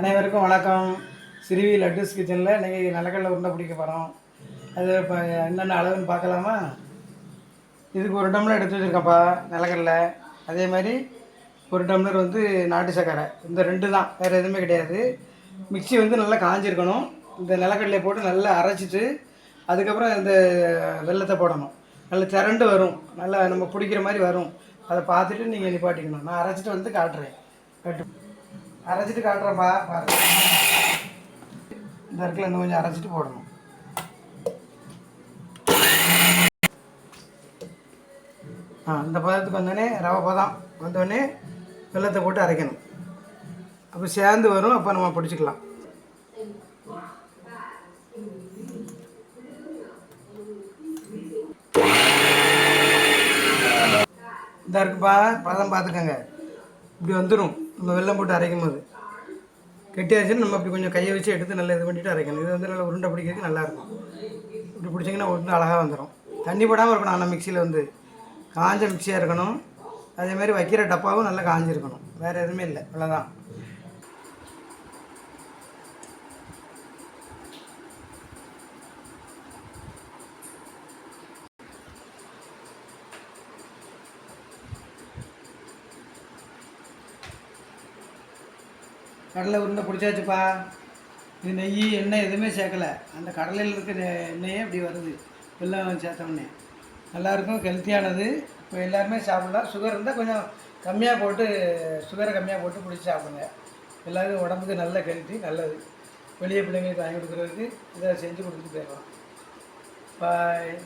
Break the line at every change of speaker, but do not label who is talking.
அனைவருக்கும் வணக்கம். சிறுவி லட்டுஸ் கிச்சனில் இன்றைக்கி நிலக்கடலை உருண்டை பிடிக்க போகிறோம் அது இப்போ என்னென்ன அளவுன்னு பார்க்கலாமா? இதுக்கு ஒரு டம்ளர் எடுத்து வச்சுருக்கப்பா நிலக்கடலை. அதே மாதிரி ஒரு டம்ளர் வந்து நாட்டு சர்க்கரை. இந்த ரெண்டு தான் வேறு எதுவுமே கிடையாது. மிக்ஸி வந்து நல்லா காஞ்சிருக்கணும். இந்த நிலக்கடலையை போட்டு நல்லா அரைச்சிட்டு அதுக்கப்புறம் இந்த வெல்லத்தை போடணும். நல்லா திரண்டு வரும். நல்லா நம்ம பிடிக்கிற மாதிரி வரும். அதை பார்த்துட்டு நீங்கள் நிப்பாட்டிக்கணும். நான் அரைச்சிட்டு வந்து காட்டுறேன். கட்டு. அரைச்சிட்டு காட்டுறேன்ப்பா பாருங்க இந்த இடத்துல இன்னும் கொஞ்சம் அரைச்சிட்டு போடணும். ஆ இந்த பதத்துக்கு வந்தோடனே ரவை பதம். வந்தோடனே வெள்ளத்தை போட்டு அரைக்கணும். அப்போ சேர்ந்து வரும் அப்போ நம்ம பிடிச்சிக்கலாம். இந்த இருக்குப்பா பதம் பார்த்துக்கோங்க. இப்படி வந்துடும் நம்ம வெள்ளம் போட்டு அரைக்கும் போது. கெட்டியாச்சுன்னு நம்ம அப்படி கொஞ்சம் கையை வச்சு எடுத்து நல்லா இது பண்ணிட்டு அரைக்கணும். இது வந்து நல்லா உருண்டை பிடிக்கிறதுக்கு நல்லாயிருக்கும் இப்படி பிடிச்சிங்கன்னா உருண்டை அழகாக வந்துடும் தண்ணி போடாமல் இருக்கணும் ஆனால் மிக்சியில் வந்து. காஞ்ச மிக்சியாக இருக்கணும். அதே மாதிரி வைக்கிற டப்பாவும் நல்லா காஞ்சிருக்கணும். வேறு எதுவுமே இல்லை. அவ்வளோதான் கடலை உருண்டை பிடிச்சாச்சுப்பா. இது நெய் எண்ணெய் எதுவுமே சேர்க்கல. அந்த கடலையில் இருக்க நெ- எண்ணெயே அப்படி வருது. வெள்ளம் சேர்த்த உடனே. நல்லாயிருக்கும் ஹெல்த்தியானது இப்போ எல்லாருமே சாப்பிட்லாம். சுகர் இருந்தால் கொஞ்சம் கம்மியாக போட்டு சுகரை கம்மியாக போட்டு பிடிச்சி சாப்பிடுங்க. எல்லோரும் உடம்புக்கு நல்ல ஹெல்த்தி நல்லது. வெளியே பிள்ளைங்களுக்கு வாங்கி கொடுக்குறதுக்கு இதை செஞ்சு கொடுத்துட்டு போயிடலாம். பாய்